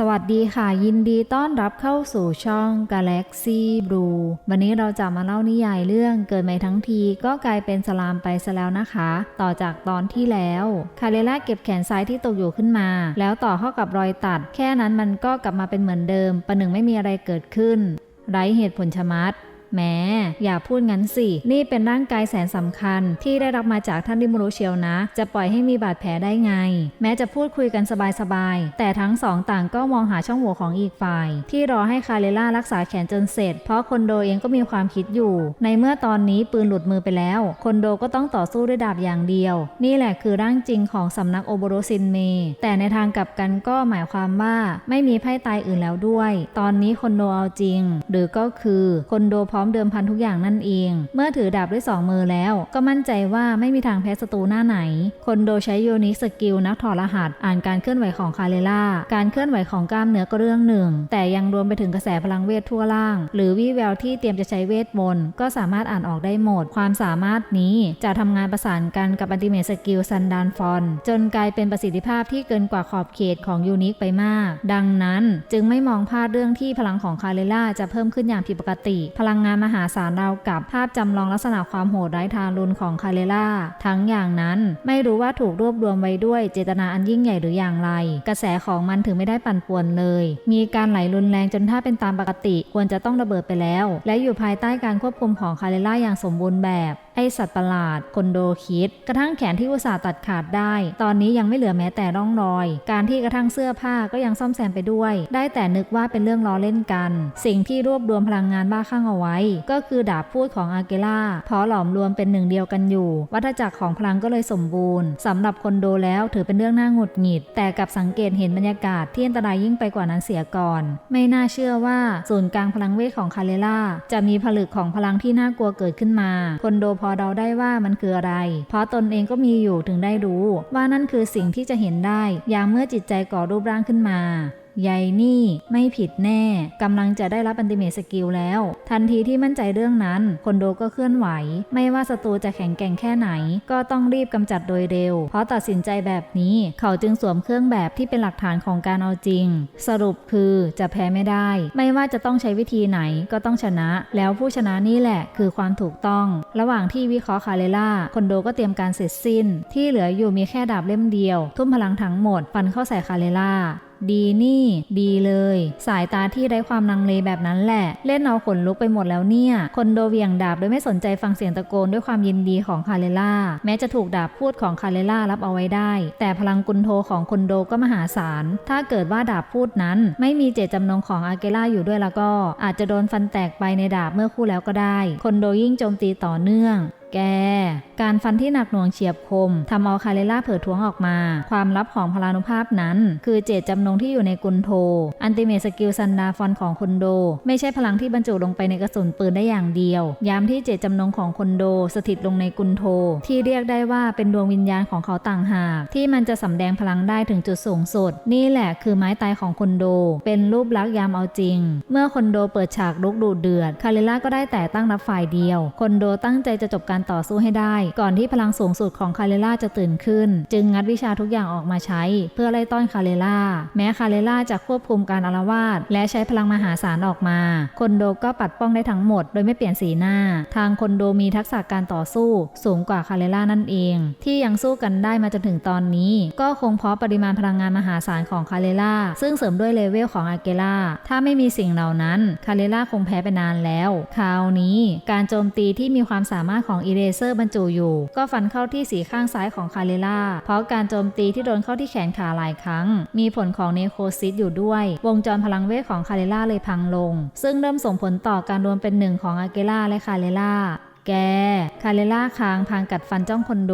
สวัสดีค่ะยินดีต้อนรับเข้าสู่ช่อง Galaxy Blue วันนี้เราจะมาเล่านิยายเรื่องเกิดใหม่ทั้งทีก็กลายเป็นสลามไปซะแล้วนะคะ ต่อจากตอนที่แล้วคาเรล่าเก็บแขนซ้ายที่ตกอยู่ขึ้นมา แล้วต่อเข้ากับรอยตัด แค่นั้นมันก็กลับมาเป็นเหมือนเดิม ประหนึ่งไม่มีอะไรเกิดขึ้น ไร้เหตุผลชะมัด แหมอย่าพูดงั้นสิ นี่เป็นร่างกายแสนสำคัญ ที่ได้รับมาจากท่านริมูรุเชียวนะ จะปล่อยให้มีบาดแผลได้ไง แม้จะพูดคุยกันสบายๆ แต่ทั้งสองต่างก็มองหาช่องโหว่ของอีกฝ่าย ที่รอให้คาเรล่ารักษาแขนจนเสร็จ เพราะคนโดเองก็มีความคิดอยู่ ในเมื่อตอนนี้ปืนหลุดมือไปแล้ว คนโดก็ต้องต่อสู้ด้วยดาบอย่างเดียว นี่แหละคือร่างจริงของสำนักโอโบโรซินเม แต่ในทางกลับกันก็หมายความว่าไม่มีไพ่ตายอื่นแล้วด้วย ตอนนี้คนโดเอาจริง หรือก็คือคนโดพร้อมเดิมพันทุกอย่างนั่นเอง เมื่อถือดาบด้วยสองมือแล้ว ก็มั่นใจว่าไม่มีทางแพ้ศัตรูหน้าไหน คนโดใช้โยนิสกิลนักถอดรหัส อ่านการเคลื่อนไหวของคาเรล่า การเคลื่อนไหวของกล้ามเนื้อก็เรื่องหนึ่ง แต่ยังรวมไปถึงกระแสพลังเวททั่วล่าง หรือวี่แววที่เตรียมจะใช้เวทมนต์ก็สามารถอ่านออกได้หมด ความสามารถนี้จะทำงานประสานกันกับอันติเมตสกิลซันดานฟอนจนกลายเป็นประสิทธิภาพที่เกินกว่าขอบเขตของยูนิคไปมาก ดังนั้นจึงไม่มองพลาดเรื่องที่พลังของคาเรล่าจะเพิ่มขึ้นอย่างผิดปกติ พลังงานมหาศาลราวกับภาพจำลองลักษณะความโหดร้ายทารุณของคาเรล่า ทั้งอย่างนั้นไม่รู้ว่าถูกรวบรวมไว้ด้วยเจตนาอันยิ่งใหญ่หรืออย่างไร กระแสของมันถึงไม่ได้ปั่นป่วนเลย มีการไหลรุนแรงจนถ้าเป็นตามปกติควรจะต้องระเบิดไปแล้ว และอยู่ภายใต้การควบคุมของคาเรล่าอย่างสมบูรณ์แบบ ไอสัตว์ประหลาดคนโดคิด กระทั่งแขนที่อุตส่าห์ตัดขาดได้ ตอนนี้ยังไม่เหลือแม้แต่ร่องรอย การที่กระทั่งเสื้อผ้าก็ยังซ่อมแซมไปด้วย ได้แต่นึกว่าเป็นเรื่องล้อเล่นกัน สิ่งที่รวบรวมพลังงานบ้าคลั่งเอาไว้ ก็คือดาบพูดของอาเกล่าพราะหลอมรวมเป็นหนึ่งเดียวกันอยู่ วัฏจักรของพลังก็เลยสมบูรณ์สำหรับคนโดแล้วถือเป็นเรื่องน่าหงุดหงิด แต่กับสังเกตเห็นบรรยากาศที่อันตรายยิ่งไปกว่านั้นเสียก่อน ไม่น่าเชื่อว่าศูนย์กลางพลังเวทของคาเรล่าจะมีผลึกของพลังที่น่ากลัวเกิดขึ้นมา คนโดพอเดาได้ว่ามันคืออะไร เพราะตนเองก็มีอยู่ถึงได้รู้ ว่านั่นคือสิ่งที่จะเห็นได้ ยามเมื่อจิตใจก่อรูปร่างขึ้นมา ยายนี่ไม่ผิดแน่กำลังจะได้รับอันติเมตสกิลแล้ว ทันทีที่มั่นใจเรื่องนั้น คนโดก็เคลื่อนไหว ไม่ว่าศัตรูจะแข็งแกร่งแค่ไหน ก็ต้องรีบกำจัดโดยเร็ว เพราะตัดสินใจแบบนี้ เขาจึงสวมเครื่องแบบที่เป็นหลักฐานของการเอาจริง สรุปคือจะแพ้ไม่ได้ ไม่ว่าจะต้องใช้วิธีไหนก็ต้องชนะ แล้วผู้ชนะนี่แหละ คือความถูกต้อง ระหว่างที่วิเคราะห์คาเรล่าคนโดก็เตรียมการเสร็จสิ้น ที่เหลืออยู่มีแค่ดาบเล่มเดียว ทุ่มพลังทั้งหมดฟันเข้าใส่คาเรล่า ดีนี่ ดีเลย สายตาที่ไร้ความลังเลแบบนั้นแหละ เล่นเอาขนลุกไปหมดแล้วเนี่ย คนโดเวียงดาบโดยไม่สนใจฟังเสียงตะโกนด้วยความยินดีของคาเรล่า แม้จะถูกดาบพูดของคาเรล่ารับเอาไว้ได้ แต่พลังกุนโทของคนโดก็มหาศาล ถ้าเกิดว่าดาบพูดนั้น ไม่มีเจตจำนงของอาเกล่าอยู่ด้วยแล้วก็ อาจจะโดนฟันแตกไปในดาบเมื่อคู่แล้วก็ได้ คนโดยิ่งโจมตีต่อเนื่อง แก การฟันที่หนักหน่วงเฉียบคมทำเอาคาเรล่าเผยท้วงออกมา ความลับของพลานุภาพนั้น คือเจตจำนงที่อยู่ในกุนโท อันติเมตสกิลซันดาฟอนของคนโด ไม่ใช่พลังที่บรรจุลงไปในกระสุนปืนได้อย่างเดียว ย้ำที่เจตจำนงของคนโดสถิตลงในกุนโท ที่เรียกได้ว่าเป็นดวงวิญญาณของเขาต่างหาก ที่มันจะสำแดงพลังได้ถึงจุดสูงสุด นี่แหละคือไม้ตายของคนโด เป็นรูปลักษณ์ยามเอาจริง เมื่อคนโดเปิดฉากลุกดูเดือด คาเรล่าก็ได้แต่ตั้งรับฝ่ายเดียว คนโดตั้งใจจะจบการต่อสู้ให้ได้ ก่อนที่พลังสูงสุดของคาเรล่าจะตื่นขึ้น จึงงัดวิชาทุกอย่างออกมาใช้ เพื่อไล่ต้อนคาเรล่า แม้คาเรล่าจะควบคุมการอารวาสและใช้พลังมหาศาลออกมา คนโดก็ปัดป้องได้ทั้งหมด โดยไม่เปลี่ยนสีหน้า ทางคนโดมีทักษะการต่อสู้ สูงกว่าคาเรล่านั่นเอง ที่ยังสู้กันได้มาจนถึงตอนนี้ ก็คงเพราะปริมาณพลังงานมหาศาลของคาเรล่าซึ่งเสริมด้วยเลเวลของอาเกล่าถ้าไม่มีสิ่งเหล่านั้นคาเรล่าคงแพ้ไปนานแล้ว คราวนี้ การโจมตีที่มีความสามารถของอีเรเซอร์บรรจุอยู่ ก็ฟันเข้าที่สีข้างซ้ายของคาเรล่า เพราะการโจมตีที่โดนเข้าที่แขนขาหลายครั้ง มีผลของเนโคซิสอยู่ด้วย วงจรพลังเวทของคาเรล่าเลยพังลง ซึ่งเริ่มส่งผลต่อการรวมเป็นหนึ่งของอาเกล่าและคาเรล่า แก คาเรล่าค้างพางกัดฟันจ้องคนโด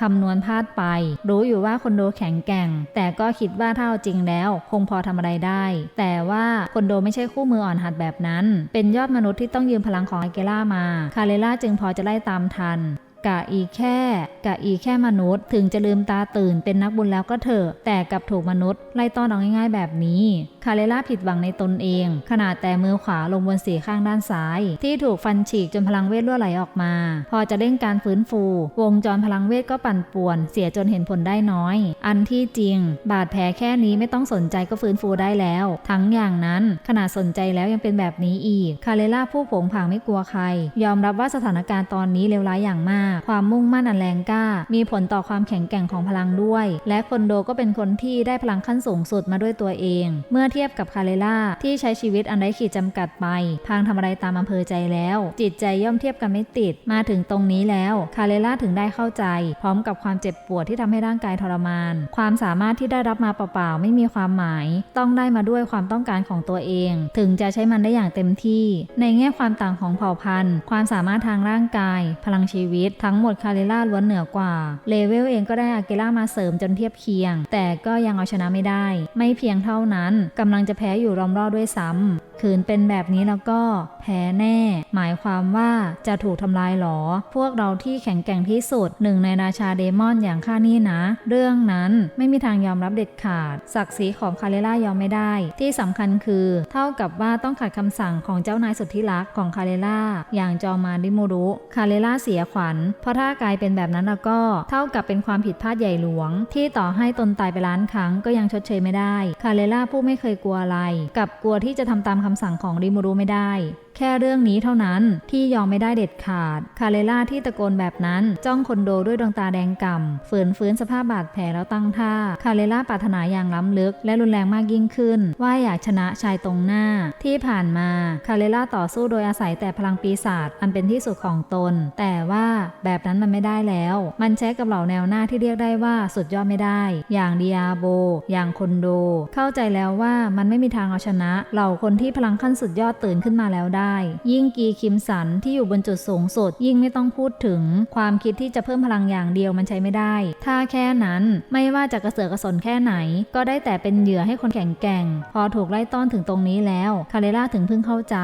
คำนวณพลาดไป รู้อยู่ว่าคนโดแข็งแกร่ง แต่ก็คิดว่าถ้าเอาจริงแล้ว คงพอทำอะไรได้ แต่ว่าคนโดไม่ใช่คู่มืออ่อนหัดแบบนั้น เป็นยอดมนุษย์ที่ต้องยืมพลังของอาเกล่ามา คาเรล่าจึงพอจะไล่ตามทัน กะอีแค่กะอีแค่มนุษย์ ถึงจะลืมตาตื่นเป็นนักบุญแล้วก็เถอะ แต่กับถูกมนุษย์ ไล่ต้อนเอาง่ายๆแบบนี้ คาเลล่าผิดหวังในตนเอง ขนาดแต่มือขวาลงบนสีข้างด้านซ้าย ที่ถูกฟันฉีกจนพลังเวทรั่วไหลออกมา พอจะเร่งการฟื้นฟู วงจรพลังเวทก็ปั่นป่วน เสียจนเห็นผลได้น้อย อันที่จริง บาดแผลแค่นี้ไม่ต้องสนใจก็ฟื้นฟูได้แล้ว ทั้งอย่างนั้น ขนาดสนใจแล้วยังเป็นแบบนี้อีก คาเลล่าผู้ผงผางไม่กลัวใคร ยอมรับว่าสถานการณ์ตอนนี้เลวร้ายอย่างมากความมุ่งมั่นอันแรงกล้า มีผลต่อความแข็งแกร่งของพลังด้วย และคนโดก็เป็นคนที่ได้พลังขั้นสูงสุดมาด้วยตัวเอง เมื่อเทียบกับคาเลล่าที่ใช้ชีวิตอันไร้ขีดจำกัดไป พางทำอะไรตามอำเภอใจแล้ว จิตใจย่อมเทียบกันไม่ติด มาถึงตรงนี้แล้วคาเลล่าถึงได้เข้าใจ พร้อมกับความเจ็บปวดที่ทำให้ร่างกายทรมาน ความสามารถที่ได้รับมาเปล่าๆไม่มีความหมาย ต้องได้มาด้วยความต้องการของตัวเอง ถึงจะใช้มันได้อย่างเต็มที่ ในแง่ความต่างของเผ่าพันธุ์ ความสามารถทางร่างกาย พลังชีวิตทั้งหมดคาเรล่าล้วนเหนือกว่า เลเวลเองก็ได้อาเกล่ามาเสริมจนเทียบเคียง แต่ก็ยังเอาชนะไม่ได้ ไม่เพียงเท่านั้นกำลังจะแพ้อยู่รอมรอบด้วยซ้ำขืนเป็นแบบนี้แล้วก็แพ้แน่ หมายความว่าจะถูกทำลายหรอ พวกเราที่แข็งแกร่งที่สุดหนึ่งในราชาเดมอนอย่างข้านี่นะ เรื่องนั้นไม่มีทางยอมรับเด็ดขาด ศักดิ์ศรีของคาเรล่ายอมไม่ได้ ที่สำคัญคือ เท่ากับว่าต้องขัดคำสั่งของเจ้านายสุดที่รักของคาเรล่าอย่างจอมาดิโมรุ คาเรล่าเสียขวัญ เพราะถ้ากลายเป็นแบบนั้นแล้วก็เท่ากับเป็นความผิดพลาดใหญ่หลวง ที่ต่อให้ตนตายไปล้านครั้งก็ยังชดเชยไม่ได้ คาเรล่าผู้ไม่เคยกลัวอะไร กับกลัวที่จะทำตามคำสั่งของดิโมรุไม่ได้ แค่เรื่องนี้เท่านั้นที่ยอมไม่ได้เด็ดขาด คาเลล่าที่ตะโกนแบบนั้นจ้องคนโดด้วยดวงตาแดงก่ำฝืนฟื้นสภาพบาดแผลแล้วตั้งท่า คาเลล่าปรารถนาอย่างล้ำลึกและรุนแรงมากยิ่งขึ้น ว่าอยากชนะชายตรงหน้า ที่ผ่านมาคาเลล่าต่อสู้โดยอาศัยแต่พลังปีศาจอันเป็นที่สุดของตน แต่ว่าแบบนั้นมันไม่ได้แล้ว มันใช้กับเหล่าแนวหน้าที่เรียกได้ว่าสุดยอดไม่ได้ อย่างดิอาโบ อย่างคนโด เข้าใจแล้วว่ามันไม่มีทางเอาชนะ เหล่าคนที่พลังขั้นสุดยอดตื่นขึ้นมาแล้วได้ ยิ่งกีคิมสันที่อยู่บนจุดสูงสุด ยิ่งไม่ต้องพูดถึง ความคิดที่จะเพิ่มพลังอย่างเดียวมันใช้ไม่ได้ ถ้าแค่นั้นไม่ว่าจะกระเสือกกระสนแค่ไหน ก็ได้แต่เป็นเหยื่อให้คนแข็งแกร่ง พอถูกไล่ต้อนถึงตรงนี้แล้วคาเรล่าถึงเพิ่งเข้าใจ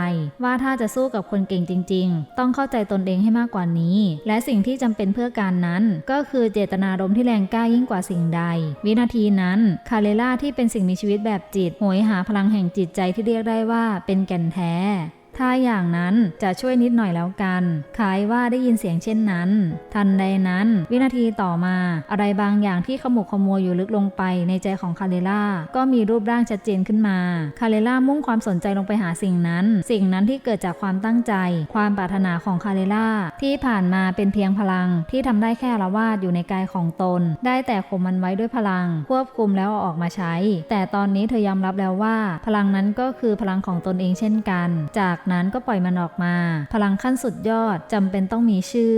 ว่าถ้าจะสู้กับคนเก่งจริง ๆ ต้องเข้าใจตนเองให้มากกว่านี้ และสิ่งที่จำเป็นเพื่อการนั้น ก็คือเจตนารมณ์ที่แรงกล้ายิ่งกว่าสิ่งใด วินาทีนั้นคาเรล่าที่เป็นสิ่งมีชีวิตแบบจิตโหยหาพลังแห่งจิตใจที่เรียกได้ว่าาเป็นแก่นแท้ ถ้าอย่างนั้นจะช่วยนิดหน่อยแล้วกันคล้ายว่าได้ยินเสียงเช่นนั้น ทันใดนั้น วินาทีต่อมา อะไรบางอย่างที่ขมุกขมัวอยู่ลึกลงไปในใจของคาเรล่าก็มีรูปร่างชัดเจนขึ้นมา คาเรล่ามุ่งความสนใจลงไปหาสิ่งนั้น สิ่งนั้นที่เกิดจากความตั้งใจ ความปรารถนาของคาเรล่าที่ผ่านมาเป็นเพียงพลัง ที่ทำได้แค่ละวาดอยู่ในกายของตน ได้แต่ข่มมันไว้ด้วยพลัง ควบคุมแล้วเอาออกมาใช้ แต่ตอนนี้เธอยอมรับแล้วว่า พลังนั้นก็คือพลังของตนเองเช่นกัน จากนั้นก็ปล่อยมันออกมา พลังขั้นสุดยอดจำเป็นต้องมีชื่อ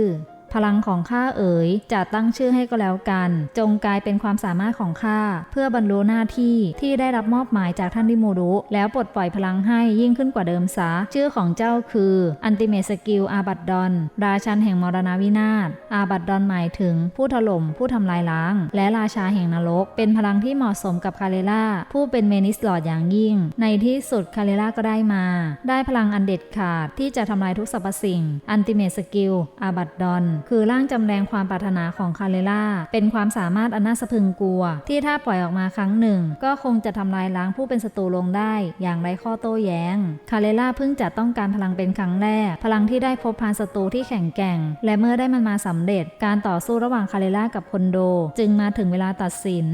พลังของข้าเอ๋ยจะตั้งชื่อให้ก็แล้วกัน จงกลายเป็นความสามารถของข้าเพื่อบรรลุหน้าที่ที่ได้รับมอบหมายจากท่านดิโมรุ แล้วปลดปล่อยพลังให้ยิ่งขึ้นกว่าเดิมซะชื่อของเจ้าคืออันติเมสกิลอาบัดดอน ราชันแห่งมรณวินาศอาบัดดอนหมายถึงผู้ถล่มผู้ทำลายล้าง และราชาแห่งนรก เป็นพลังที่เหมาะสมกับคาเรล่าผู้เป็นเมนิสลอดอย่างยิ่ง ในที่สุดคาเรล่าก็ได้มา ได้พลังอันเด็ดขาดที่จะทำลายทุกสรรพสิ่ง อันติเมสกิลอาบัดดอนคือร่างจำแรงความปรารถนาของคาเรล่า เป็นความสามารถอันน่าสะพึงกลัว ที่ถ้าปล่อยออกมาครั้งหนึ่ง ก็คงจะทำลายล้างผู้เป็นศัตรูลงได้ อย่างไร้ข้อโต้แย้ง คาเรล่าเพิ่งจะต้องการพลังเป็นครั้งแรก พลังที่ได้พบพานศัตรูที่แข็งแกร่ง และเมื่อได้มันมาสำเร็จ การต่อสู้ระหว่างคาเรล่ากับคนโด จึงมาถึงเวลาตัดสิน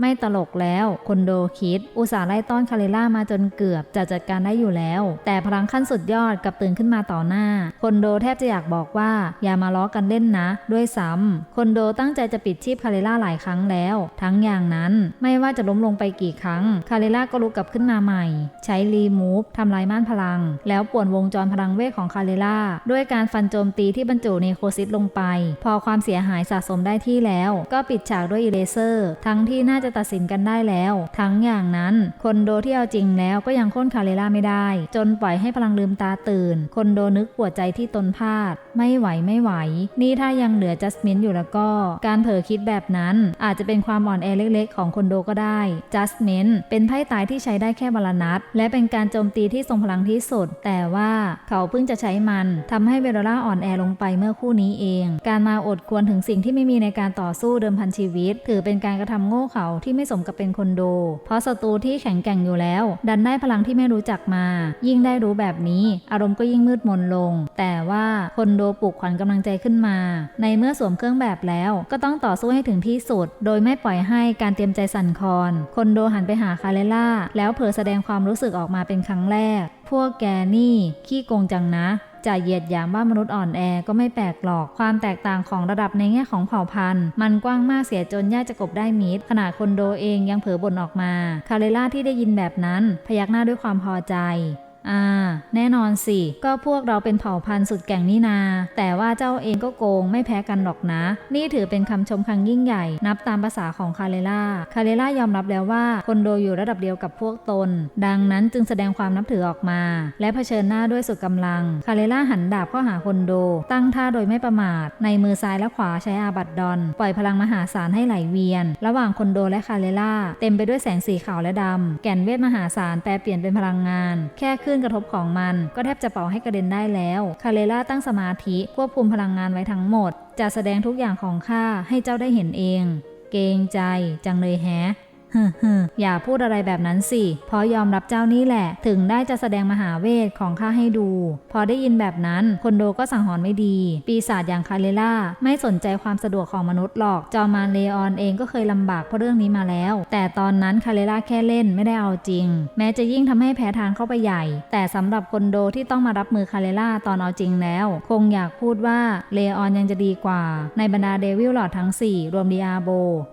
ไม่ตลกแล้วคนโดคิด อุตส่าห์ไล่ต้อนคาเรล่ามาจนเกือบจะจัดการได้อยู่แล้ว แต่พลังขั้นสุดยอดกลับตื่นขึ้นมาต่อหน้า คนโดแทบจะอยากบอกว่า อย่ามาล้อกันเล่นนะ ด้วยซ้ำคนโดตั้งใจจะปิดชีพคาเรล่าหลายครั้งแล้ว ทั้งอย่างนั้นไม่ว่าจะล้มลงไปกี่ครั้ง คาเรล่าก็ลุกกลับขึ้นมาใหม่ ใช้รีมูฟทำลายม่านพลัง แล้วป่วนวงจรพลังเวทของคาเรล่าด้วยการฟันโจมตีที่บรรจุเนโครซิสลงไป พอความเสียหายสะสมได้ที่แล้ว ก็ปิดฉากด้วยอีเลเซอร์ ทั้งที่น่าจะตัดสินกันได้แล้ว ทั้งอย่างนั้นคนโดที่เอาจริงแล้วก็ยังโค่นคาเรล่าไม่ได้ จนปล่อยให้พลังลืมตาตื่น คนโดนึกปวดใจที่ตนพลาด ไม่ไหวไม่ไหว นี่ถ้ายังเหลือจัสมินอยู่แล้วก็ การเผลอคิดแบบนั้นอาจจะเป็นความอ่อนแอเล็กๆ ของคนโดก็ได้จัสมินเป็นไพ่ตายที่ใช้ได้แค่บาลนัด และเป็นการโจมตีที่ทรงพลังที่สุด แต่ว่าเขาเพิ่งจะใช้มันทำให้เวโรล่าอ่อนแอลงไปเมื่อคู่นี้เอง การมาอดควรถึงสิ่งที่ไม่มีในการต่อสู้เดิมพันชีวิต ถือเป็นการกระทำโง่เขลาที่ไม่สมกับเป็นคนโดเพราะศัตรูที่แข็งแกร่งอยู่แล้ว ดันได้พลังที่ไม่รู้จักมา ยิ่งได้รู้แบบนี้ อารมณ์ก็ยิ่งมืดมนลง แต่ว่าคนโดปลุกขวัญกำลังใจขึ้นมา ในเมื่อสวมเครื่องแบบแล้ว ก็ต้องต่อสู้ให้ถึงที่สุด โดยไม่ปล่อยให้การเตรียมใจสั่นคลอน คนโดหันไปหาคาเลล่าแล้วเผลอแสดงความรู้สึกออกมาเป็นครั้งแรก พวกแกนี่ขี้โกงจังนะ จะเหยียดหยามว่ามนุษย์อ่อนแอก็ไม่แปลกหรอก ความแตกต่างของระดับในแง่ของเผ่าพันธุ์ มันกว้างมากเสียจนยากจะกบได้มิดขนาดคนโดเองยังเผลอบ่นออกมา คาเรล่าที่ได้ยินแบบนั้น พยักหน้าด้วยความพอใจ อ่า แน่นอนสิ ก็พวกเราเป็นเผ่าพันธุ์สุดแก่งนี่นา แต่ว่าเจ้าเองก็โกงไม่แพ้กันหรอกนะ นี่ถือเป็นคำชมครั้งยิ่งใหญ่ นับตามภาษาของคาเรล่า คาเรล่ายอมรับแล้วว่าคนโดอยู่ระดับเดียวกับพวกตน ดังนั้นจึงแสดงความนับถือออกมา และเผชิญหน้าด้วยสุดกำลัง คาเรล่าหันดาบเข้าหาคนโด ตั้งท่าโดยไม่ประมาท ในมือซ้ายและขวาใช้อาบัดดอน ปล่อยพลังมหาศาลให้ไหลเวียน ระหว่างคนโดและคาเรล่า เต็มไปด้วยแสงสีขาวและดำแก่นเวทมหาศาลแปลเปลี่ยนเป็นพลังงาน แค่คลื่นกระทบของมัน ก็แทบจะเป่าให้กระเด็นได้แล้วคาเลล่าตั้งสมาธิควบคุมพลังงานไว้ทั้งหมด จะแสดงทุกอย่างของข้าให้เจ้าได้เห็นเอง เกรงใจจังเลยแฮะ ฮึอย่าพูดอะไรแบบนั้นสิเพราะยอมรับเจ้านี่แหละ ถึงได้จะแสดงมหาเวทของข้าให้ดู พอได้ยินแบบนั้นคนโดก็สังหรณ์ไม่ดี ปีศาจอย่างคาเลล่าไม่สนใจความสะดวกของมนุษย์หรอก จอมารเลออนเองก็เคยลำบากเพราะเรื่องนี้มาแล้ว แต่ตอนนั้นคาเลล่าแค่เล่นไม่ได้เอาจริง แม้จะยิ่งทำให้แพ้ทางเข้าไปใหญ่ แต่สำหรับคนโดที่ต้องมารับมือคาเลล่าตอนเอาจริงแล้ว คงอยากพูดว่าเลออนยังจะดีกว่า ในบรรดาเดวิลหลอดทั้ง 4 รวมดิอาโบ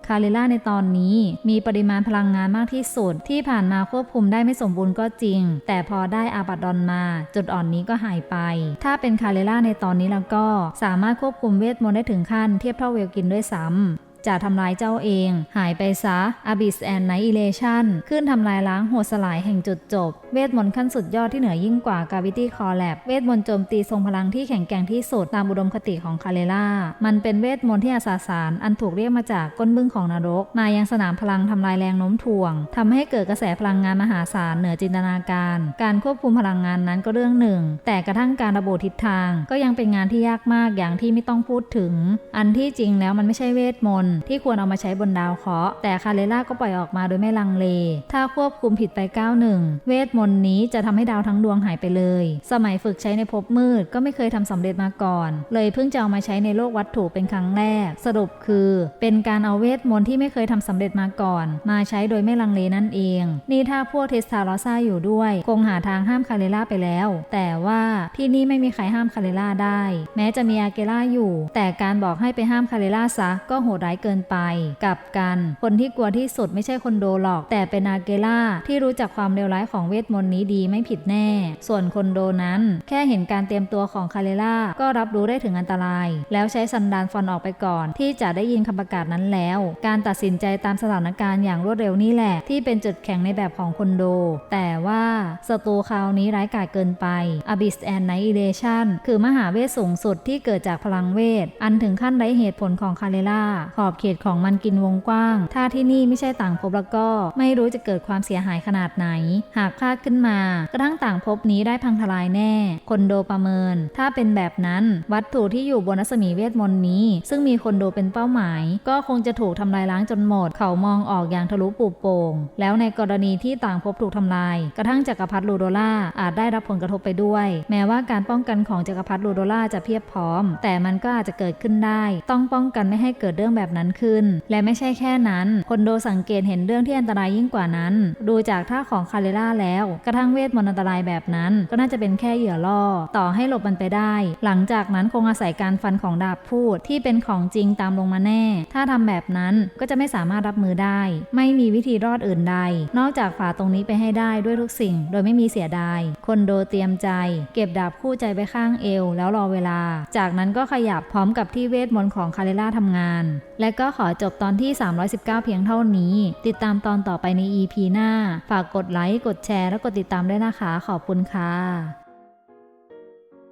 คาเลล่าในตอนนี้มีปริมาณพลังงานมากที่สุด ที่ผ่านมาควบคุมได้ไม่สมบูรณ์ก็จริง แต่พอได้อาบัดดอนมา จุดอ่อนนี้ก็หายไป ถ้าเป็นคาเรล่าในตอนนี้แล้วก็สามารถควบคุมเวทมนต์ได้ถึงขั้นเทียบเท่าเวลกินด้วยซ้ำ จะทำลายเจ้าเอง หายไปซะ Abyss and Annihilation ขึ้นทำลายล้างโหดสลายแห่งจุดจบ เวทมนต์ขั้นสุดยอดที่เหนือยิ่งกว่า Gravity Collapse เวทมนต์โจมตีทรงพลังที่แข็งแกร่งที่สุดตามอุดมคติของคาเลล่า มันเป็นเวทมนต์ที่อาสาสาร อันถูกเรียกมาจากก้นบึ้งของนรก มายังสนามพลังทำลายแรงโน้มถ่วงทำให้เกิดกระแสพลังงานมหาศาลเหนือจินตนาการ การควบคุมพลังงานนั้นก็เรื่องหนึ่ง แต่กระทั่งการระบุทิศทาง ก็ยังเป็นงานที่ยากมากอย่างที่ไม่ต้องพูดถึง อันที่จริงแล้วมันไม่ใช่เวทมนต์ที่ควรเอามาใช้บนดาวเคราะห์แต่คาเลล่าก็ปล่อยออกมาโดยไม่ลังเล ถ้าควบคุมผิดไปก้าวหนึ่งเวทมนต์นี้จะทำให้ดาวทั้งดวงหายไปเลย สมัยฝึกใช้ในภพมืดก็ไม่เคยทำสำเร็จมาก่อน เลยเพิ่งจะเอามาใช้ในโลกวัตถุเป็นครั้งแรก สรุปคือ เป็นการเอาเวทมนต์ที่ไม่เคยทำสำเร็จมาก่อน มาใช้โดยไม่ลังเลนั่นเอง นี่ถ้าพวกเทสทาลอซ่าอยู่ด้วย คงหาทางห้ามคาเลล่าไปแล้ว แต่ว่าที่นี่ไม่มีใครห้ามคาเลล่าได้ แม้จะมีอาเกล่าอยู่ แต่การบอกให้ไปห้ามคาเลล่าซะก็โหดร้ายเกินไป กับกันคนที่กลัวที่สุดไม่ใช่คนโดหรอก แต่เป็นอาเกล่าที่รู้จักความเลวร้ายของเวทมนต์นี้ดีไม่ผิดแน่ ส่วนคนโดนั้น แค่เห็นการเตรียมตัวของคาเลล่าก็รับรู้ได้ถึงอันตราย แล้วใช้สันดานฟอนออกไปก่อน ที่จะได้ยินคำประกาศนั้นแล้ว การตัดสินใจตามสถานการณ์อย่างรวดเร็วนี่แหละ ที่เป็นจุดแข็งในแบบของคนโด แต่ว่าศัตรูคราวนี้ร้ายกาจเกินไป Abyss and Annihilation คือมหาเวทสูงสุดที่เกิดจากพลังเวท อันถึงขั้นไร้เหตุผลของคาเลล่าขอบเขตของมันกินวงกว้าง ถ้าที่นี่ไม่ใช่ต่างภพแล้วก็ไม่รู้จะเกิดความเสียหายขนาดไหน หากพลาดขึ้นมา กระทั่งต่างภพนี้ได้พังทลายแน่ คนโดประเมิน ถ้าเป็นแบบนั้นวัตถุที่อยู่บนรัศมีเวทมนต์นี้ ซึ่งมีคนโดเป็นเป้าหมาย ก็คงจะถูกทำลายล้างจนหมด เขามองออกอย่างทะลุปูโป่งแล้วในกรณีที่ต่างภพถูกทำลาย กระทั่งจักรพรรดิลูโดล่าอาจได้รับผลกระทบไปด้วย แม้ว่าการป้องกันของจักรพรรดิลูโดล่าจะเพียบพร้อม แต่มันก็อาจจะเกิดขึ้นได้ ต้องป้องกันไม่ให้เกิดเรื่องแบบนั้นขึ้น และไม่ใช่แค่นั้น คนโดสังเกตเห็นเรื่องที่อันตรายยิ่งกว่านั้น ดูจากท่าของคาเรล่าแล้ว กระทั่งเวทมนต์อันตรายแบบนั้น ก็น่าจะเป็นแค่เหยื่อล่อ ต่อให้หลบมันไปได้ หลังจากนั้นคงอาศัยการฟันของดาบพูดที่เป็นของจริงตามลงมาแน่ ถ้าทำแบบนั้นก็จะไม่สามารถรับมือได้ ไม่มีวิธีรอดอื่นใด นอกจากฝ่าตรงนี้ไปให้ได้ด้วยทุกสิ่ง โดยไม่มีเสียดาย คนโดเตรียมใจ เก็บดาบคู่ใจไปข้างเอว แล้วรอเวลา จากนั้นก็ขยับพร้อมกับที่เวทมนต์ของคาเรล่าทำงาน และก็ขอจบตอนที่ 319 เพียงเท่านี้ ติดตามตอนต่อไปใน EP หน้า ฝากกดไลค์ กดแชร์ และกดติดตามด้วยนะคะ ขอบคุณค่ะ